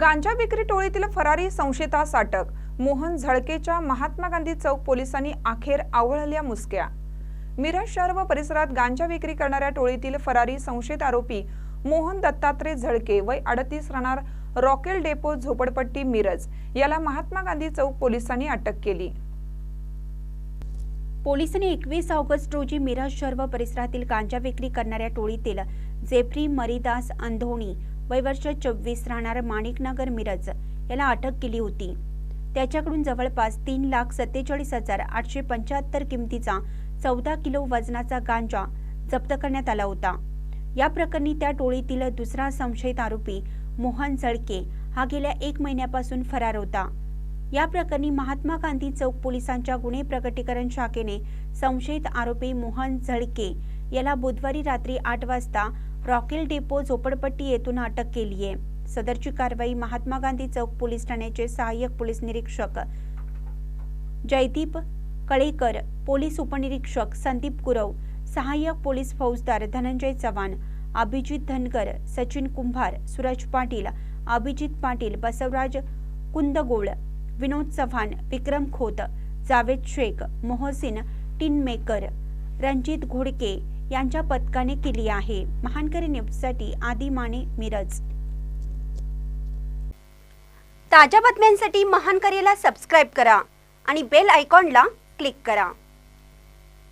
गांजा विक्री टोळीतील फरारी संशयितास अटक मोहन झळकेच्या महात्मा गांधी चौक पोलिसांनी अखेर आवळल्या मुसक्या. मिरज शहर व परिसरात गांजा विक्री करणाऱ्या टोळीतील फरारी संशयित आरोपी मोहन दत्तात्रय झळके वय अडतीस राहणार रॉकेल डेपो झोपडपट्टी मिरज याला महात्मा गांधी चौक पोलिसांनी अटक केली. पोलिसांनी एकवीस ऑगस्ट रोजी मिरज शहर व परिसरातील गांजा विक्री करणाऱ्या टोळीतील जेफ्री मरिदास अंधोणी वय वर्ष चोवीस राहणार माणिकनगर मिरज याला अटक केली होती. त्याच्याकडून जवळपास तीन लाख सत्तेचाळीस हजार आठशे पंच्याहत्तर किमतीचा चौदा किलो वजनाचा गांजा जप्त करण्यात आला होता. या प्रकरणी त्या टोळीतील दुसरा संशयित आरोपी मोहन जळके हा गेल्या एक महिन्यापासून फरार होता. या प्रकरणी महात्मा गांधी चौक पोलिसांच्या गुन्हे प्रकटीकरण शाखेने संशयित आरोपी मोहन झळके याला बुधवारी रात्री आठ वाजता रॉकेल डेपो झोपडपट्टी येथून अटक केली आहे. सदरची कारवाई महात्मा गांधी चौक पोलीस ठाण्याचे सहाय्यक पोलीस निरीक्षक जयदीप कळेकर पोलीस उपनिरीक्षक संदीप गुरव सहाय्यक पोलीस फौजदार धनंजय चव्हाण अभिजित धनगर सचिन कुंभार सूरज पाटील अभिजित पाटील बसवराज कुंदगोळ विनोद चव्हाण विक्रम खोत जावेद शेख मोहसिन टिनमेकर रणजित घोडके यांच्या पथकाने केली आहे. महानकरी न्यूजसाठी आदी माने मिरज. ताज्या बातम्यांसाठी महानकरीला सबस्क्राईब करा आणि बेल आयकॉनला क्लिक करा.